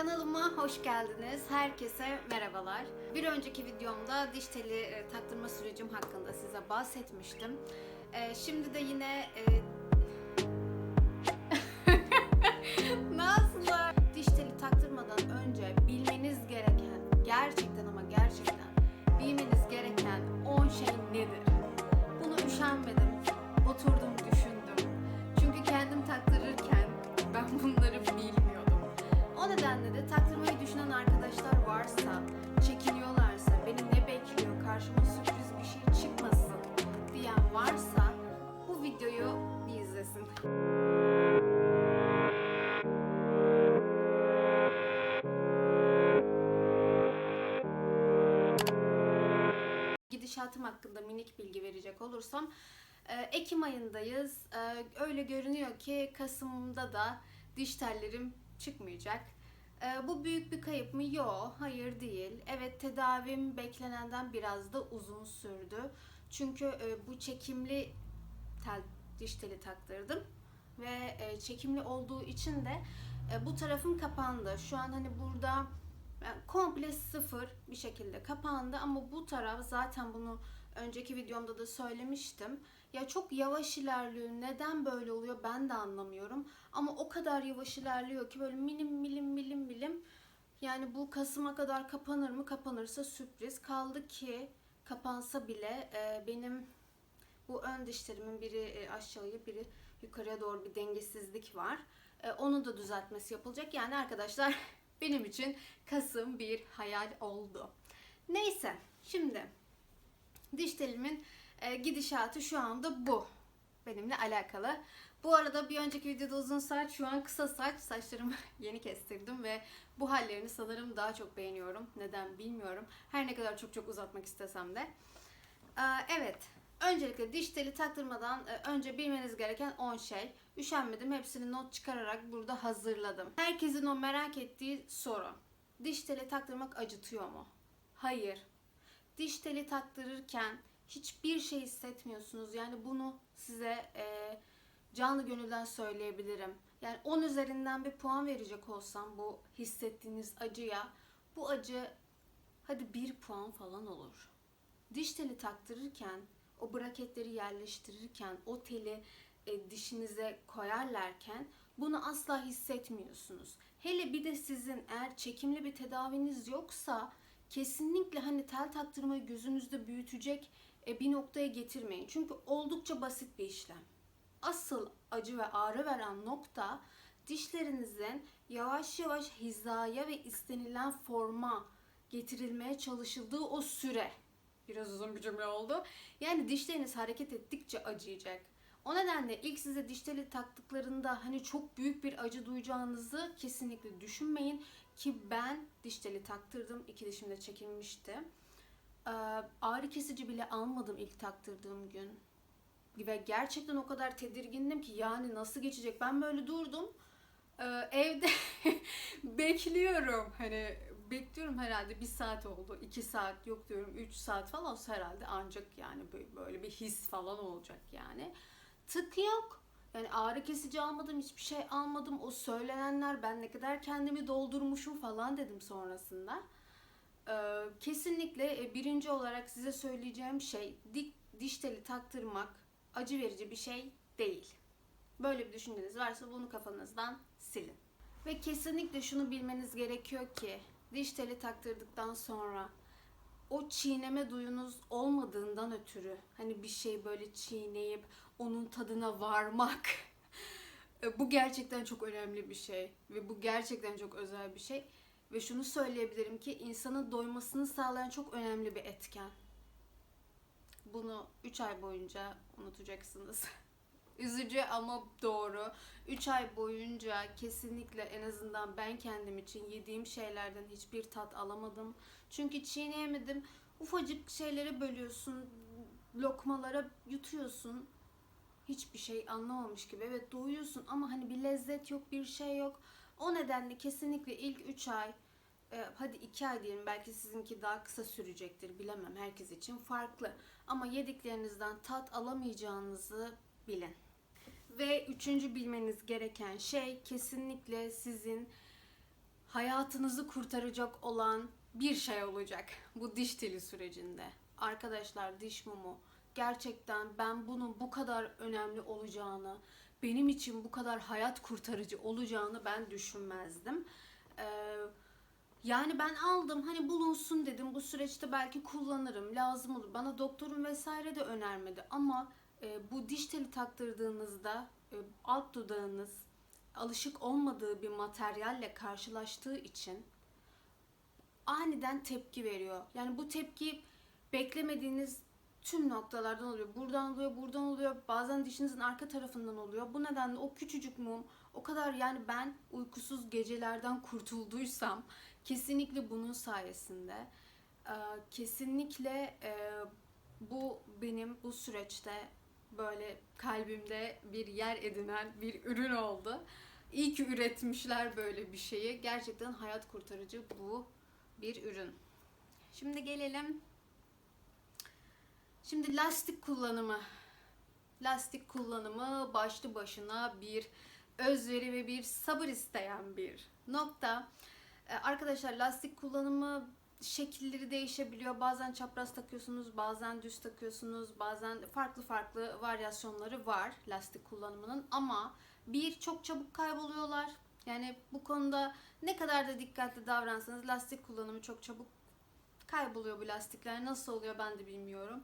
Kanalıma hoş geldiniz. Herkese merhabalar. Bir önceki videomda diş teli e, taktırma sürecim hakkında size bahsetmiştim. E, şimdi de yine e, Gidişatım hakkında minik bilgi verecek olursam e, Ekim ayındayız. E, Öyle görünüyor ki Kasım'da da diş tellerim çıkmayacak. E, Bu büyük bir kayıp mı? Yok, hayır değil. Evet tedavim beklenenden biraz da uzun sürdü. Çünkü bu çekimli tel, diş teli taktırdım ve çekimli olduğu için de bu tarafım kapandı. Şu an hani burada yani komple sıfır bir şekilde kapandı ama bu taraf zaten bunu önceki videomda da söylemiştim. Ya çok yavaş ilerliyor. Neden böyle oluyor ben de anlamıyorum. Ama o kadar yavaş ilerliyor ki böyle milim milim milim milim. Yani bu Kasım'a kadar kapanır mı? Kapanırsa sürpriz. Kaldı ki kapansa bile e, benim bu ön dişlerimin biri e, aşağıya biri yukarıya doğru bir dengesizlik var. E, Onu da düzeltmesi yapılacak. Yani arkadaşlar benim için Kasım bir hayal oldu. Neyse şimdi diş telimin e, gidişatı şu anda bu. Benimle alakalı. Bu arada bir önceki videoda uzun saç, şu an kısa saç. Saçlarımı yeni kestirdim ve bu hallerini sanırım daha çok beğeniyorum. Neden bilmiyorum. Her ne kadar çok çok uzatmak istesem de. Ee, Evet. Öncelikle diş teli taktırmadan e, önce bilmeniz gereken 10 şey. Üşenmedim. Hepsini not çıkararak burada hazırladım. Herkesin o merak ettiği soru. Diş teli taktırmak acıtıyor mu? Hayır. Diş teli taktırırken hiçbir şey hissetmiyorsunuz. Yani bunu size e, canlı gönülden söyleyebilirim. Yani 10 üzerinden bir puan verecek olsam bu hissettiğiniz acıya bu acı hadi 1 puan falan olur diş teli taktırırken, o braketleri yerleştirirken, o teli e, dişinize koyarlarken bunu asla hissetmiyorsunuz. Hele bir de sizin eğer çekimli bir tedaviniz yoksa kesinlikle hani tel taktırmayı gözünüzde büyütecek e, bir noktaya getirmeyin. Çünkü oldukça basit bir işlem. Asıl acı ve ağrı veren nokta dişlerinizin yavaş yavaş hizaya ve istenilen forma getirilmeye çalışıldığı o süre. Biraz uzun bir cümle oldu. Yani dişleriniz hareket ettikçe acıyacak. O nedenle ilk size diş taktıklarında hani çok büyük bir acı duyacağınızı kesinlikle düşünmeyin. Ki ben diş taktırdım. iki dişim de çekilmişti. Ee, ağrı kesici bile almadım ilk taktırdığım gün. Ve gerçekten o kadar tedirgindim ki yani nasıl geçecek? Ben böyle durdum. Ee, evde bekliyorum. Hani bekliyorum herhalde bir saat oldu. iki saat yok diyorum. Üç saat falan olsa herhalde ancak yani böyle bir his falan olacak yani. Tık yok. Yani ağrı kesici almadım, hiçbir şey almadım. O söylenenler ben ne kadar kendimi doldurmuşum falan dedim sonrasında. Ee, kesinlikle e, birinci olarak size söyleyeceğim şey dik diş teli taktırmak acı verici bir şey değil. Böyle bir düşünceniz varsa bunu kafanızdan silin. Ve kesinlikle şunu bilmeniz gerekiyor ki diş teli taktırdıktan sonra o çiğneme duyunuz olmadığından ötürü hani bir şey böyle çiğneyip onun tadına varmak e, bu gerçekten çok önemli bir şey ve bu gerçekten çok özel bir şey ve şunu söyleyebilirim ki insanın doymasını sağlayan çok önemli bir etken. Bunu 3 ay boyunca unutacaksınız. Üzücü ama doğru. 3 ay boyunca kesinlikle en azından ben kendim için yediğim şeylerden hiçbir tat alamadım. Çünkü çiğneyemedim. Ufacık şeylere bölüyorsun, lokmalara yutuyorsun. Hiçbir şey anlamamış gibi. Evet doyuyorsun ama hani bir lezzet yok, bir şey yok. O nedenle kesinlikle ilk 3 ay e, hadi 2 ay diyelim belki sizinki daha kısa sürecektir bilemem herkes için farklı. Ama yediklerinizden tat alamayacağınızı bilin. Ve üçüncü bilmeniz gereken şey kesinlikle sizin hayatınızı kurtaracak olan bir şey olacak bu diş teli sürecinde. Arkadaşlar diş mumu gerçekten ben bunun bu kadar önemli olacağını, benim için bu kadar hayat kurtarıcı olacağını ben düşünmezdim. Ee, yani ben aldım hani bulunsun dedim bu süreçte belki kullanırım lazım olur. Bana doktorum vesaire de önermedi ama e, bu diş teli taktırdığınızda e, alt dudağınız alışık olmadığı bir materyalle karşılaştığı için aniden tepki veriyor. Yani bu tepki beklemediğiniz tüm noktalardan oluyor. Buradan oluyor, buradan oluyor. Bazen dişinizin arka tarafından oluyor. Bu nedenle o küçücük mum o kadar yani ben uykusuz gecelerden kurtulduysam kesinlikle bunun sayesinde. Ee, kesinlikle e, bu benim bu süreçte böyle kalbimde bir yer edinen bir ürün oldu. İyi ki üretmişler böyle bir şeyi. Gerçekten hayat kurtarıcı bu bir ürün. Şimdi gelelim. Şimdi lastik kullanımı. Lastik kullanımı başlı başına bir özveri ve bir sabır isteyen bir nokta. Ee, Arkadaşlar lastik kullanımı şekilleri değişebiliyor. Bazen çapraz takıyorsunuz, bazen düz takıyorsunuz, bazen farklı farklı varyasyonları var lastik kullanımının ama bir çok çabuk kayboluyorlar. Yani bu konuda ne kadar da dikkatli davransanız lastik kullanımı çok çabuk kayboluyor bu lastikler. Nasıl oluyor ben de bilmiyorum.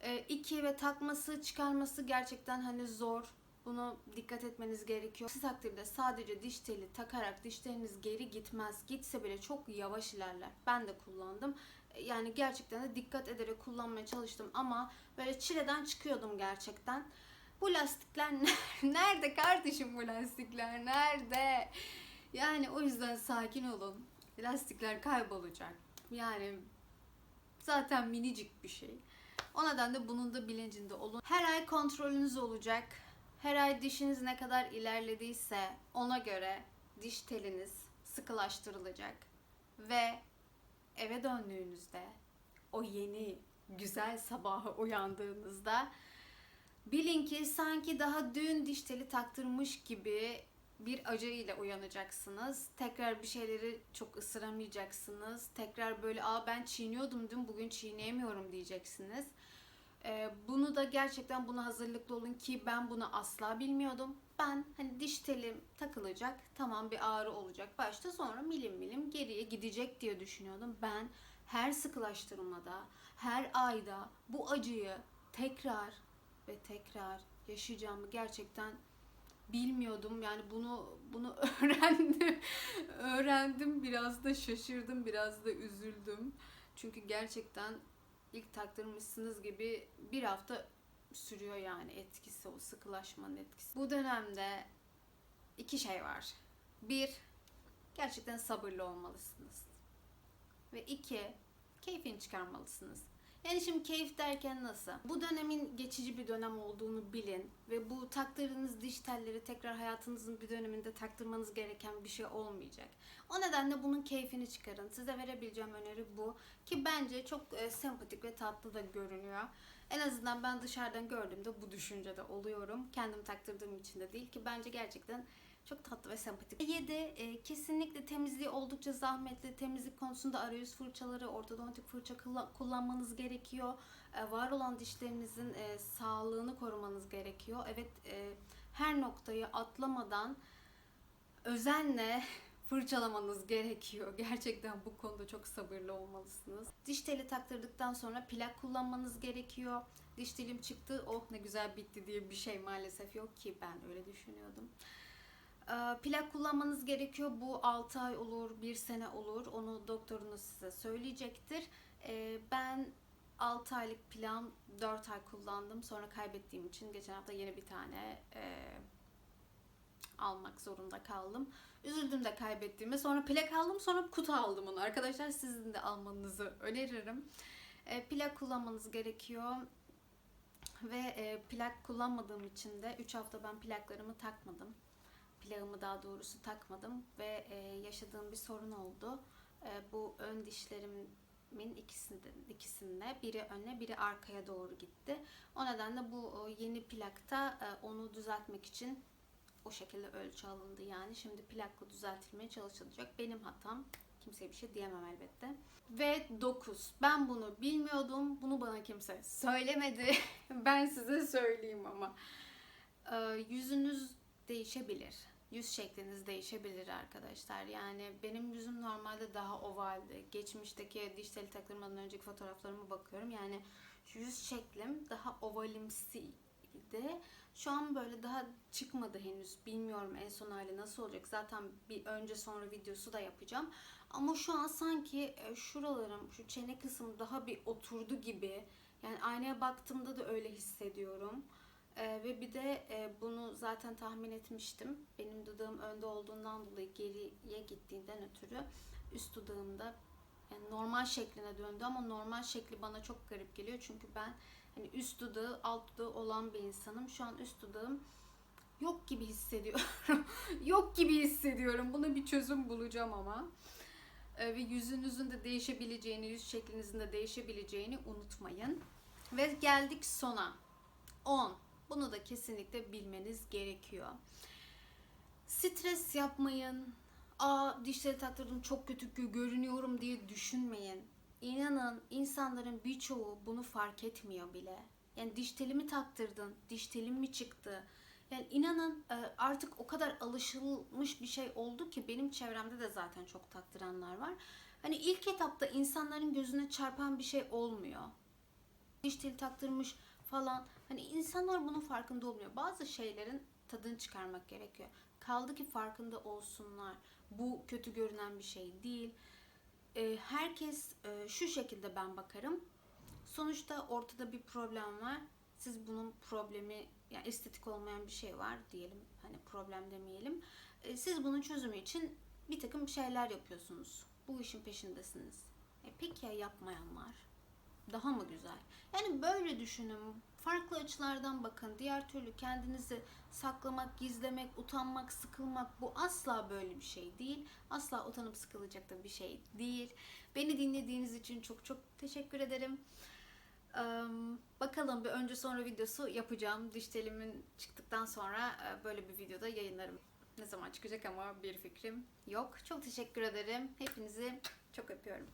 Ee, iki ve takması, çıkarması gerçekten hani zor. Bunu dikkat etmeniz gerekiyor. Aksi takdirde sadece diş teli takarak dişleriniz geri gitmez. Gitse bile çok yavaş ilerler. Ben de kullandım. Ee, Yani gerçekten de dikkat ederek kullanmaya çalıştım ama böyle çileden çıkıyordum gerçekten. Bu lastikler nerede kardeşim bu lastikler nerede? Yani o yüzden sakin olun. Lastikler kaybolacak. Yani zaten minicik bir şey. O nedenle bunun da bilincinde olun. Her ay kontrolünüz olacak. Her ay dişiniz ne kadar ilerlediyse ona göre diş teliniz sıkılaştırılacak. Ve eve döndüğünüzde o yeni güzel sabaha uyandığınızda bilin ki sanki daha dün diş teli taktırmış gibi bir acı ile uyanacaksınız. Tekrar bir şeyleri çok ısıramayacaksınız. Tekrar böyle aa ben çiğniyordum dün bugün çiğneyemiyorum diyeceksiniz. Ee, bunu da gerçekten buna hazırlıklı olun ki ben bunu asla bilmiyordum. Ben hani diş telim takılacak tamam bir ağrı olacak başta sonra milim milim geriye gidecek diye düşünüyordum. Ben her sıkılaştırmada, her ayda bu acıyı tekrar ve tekrar yaşayacağımı gerçekten bilmiyordum. Yani bunu bunu öğrendim. öğrendim. Biraz da şaşırdım, biraz da üzüldüm. Çünkü gerçekten ilk taktırmışsınız gibi bir hafta sürüyor yani etkisi, o sıkılaşmanın etkisi. Bu dönemde iki şey var. Bir, gerçekten sabırlı olmalısınız. Ve iki, keyfini çıkarmalısınız. Yani şimdi keyif derken nasıl? Bu dönemin geçici bir dönem olduğunu bilin ve bu taktırdığınız diş telleri tekrar hayatınızın bir döneminde taktırmanız gereken bir şey olmayacak. O nedenle bunun keyfini çıkarın. Size verebileceğim öneri bu ki bence çok e, sempatik ve tatlı da görünüyor. En azından ben dışarıdan gördüğümde bu düşüncede oluyorum. Kendim taktırdığım için de değil ki bence gerçekten çok tatlı ve sempatik. 7. E, kesinlikle temizliği oldukça zahmetli. Temizlik konusunda arayüz fırçaları, ortodontik fırça kullan- kullanmanız gerekiyor. E, var olan dişlerinizin e, sağlığını korumanız gerekiyor. Evet e, her noktayı atlamadan özenle fırçalamanız gerekiyor. Gerçekten bu konuda çok sabırlı olmalısınız. Diş teli taktırdıktan sonra plak kullanmanız gerekiyor. Diş telim çıktı, oh ne güzel bitti diye bir şey maalesef yok ki ben öyle düşünüyordum. Ee, Plak kullanmanız gerekiyor. Bu 6 ay olur, 1 sene olur. Onu doktorunuz size söyleyecektir. Ee, Ben 6 aylık plan 4 ay kullandım. Sonra kaybettiğim için geçen hafta yeni bir tane e, almak zorunda kaldım. Üzüldüm de kaybettiğime. Sonra plak aldım, sonra kutu aldım onu. Arkadaşlar sizin de almanızı öneririm. E, plak kullanmanız gerekiyor. Ve e, plak kullanmadığım için de 3 hafta ben plaklarımı takmadım plağımı daha doğrusu takmadım ve e, yaşadığım bir sorun oldu. E, bu ön dişlerimin ikisinde, ikisinde biri öne biri arkaya doğru gitti. O nedenle bu yeni plakta e, onu düzeltmek için o şekilde ölçü alındı yani. Şimdi plakla düzeltilmeye çalışılacak. Benim hatam. Kimseye bir şey diyemem elbette. Ve 9. Ben bunu bilmiyordum. Bunu bana kimse söylemedi. ben size söyleyeyim ama. Ee, yüzünüz değişebilir. Yüz şekliniz değişebilir arkadaşlar. Yani benim yüzüm normalde daha ovaldi. Geçmişteki diş teli taktırmadan önceki fotoğraflarıma bakıyorum. Yani yüz şeklim daha ovalimsiydi. Şu an böyle daha çıkmadı henüz. Bilmiyorum en son hali nasıl olacak. Zaten bir önce sonra videosu da yapacağım. Ama şu an sanki e, şuralarım, şu çene kısmı daha bir oturdu gibi. Yani aynaya baktığımda da öyle hissediyorum. Ee, ve bir de e, bunu zaten tahmin etmiştim. Benim dudağım önde olduğundan dolayı geriye gittiğinden ötürü üst dudağımda yani normal şekline döndü ama normal şekli bana çok garip geliyor. Çünkü ben hani üst dudağı alt dudağı olan bir insanım. Şu an üst dudağım yok gibi hissediyorum. yok gibi hissediyorum. Buna bir çözüm bulacağım ama. Ee, ve yüzünüzün de değişebileceğini, yüz şeklinizin de değişebileceğini unutmayın. Ve geldik sona. 10. Bunu da kesinlikle bilmeniz gerekiyor. Stres yapmayın. Aa dişleri taktırdım çok kötü gö- görünüyorum diye düşünmeyin. İnanın insanların birçoğu bunu fark etmiyor bile. Yani diş telimi taktırdın, diş telim mi çıktı? Yani inanın e, artık o kadar alışılmış bir şey oldu ki benim çevremde de zaten çok taktıranlar var. Hani ilk etapta insanların gözüne çarpan bir şey olmuyor. Diş teli taktırmış falan. Hani insanlar bunun farkında olmuyor. Bazı şeylerin tadını çıkarmak gerekiyor. Kaldı ki farkında olsunlar. Bu kötü görünen bir şey değil. Ee, herkes e, şu şekilde ben bakarım. Sonuçta ortada bir problem var. Siz bunun problemi yani estetik olmayan bir şey var diyelim. Hani problem demeyelim. Ee, siz bunun çözümü için bir takım şeyler yapıyorsunuz. Bu işin peşindesiniz. E, peki ya yapmayanlar? Daha mı güzel? Yani böyle düşünün. Farklı açılardan bakın. Diğer türlü kendinizi saklamak, gizlemek, utanmak, sıkılmak bu asla böyle bir şey değil. Asla utanıp sıkılacak da bir şey değil. Beni dinlediğiniz için çok çok teşekkür ederim. Bakalım bir önce sonra videosu yapacağım. Diş telimin çıktıktan sonra böyle bir videoda yayınlarım. Ne zaman çıkacak ama bir fikrim yok. Çok teşekkür ederim. Hepinizi çok öpüyorum.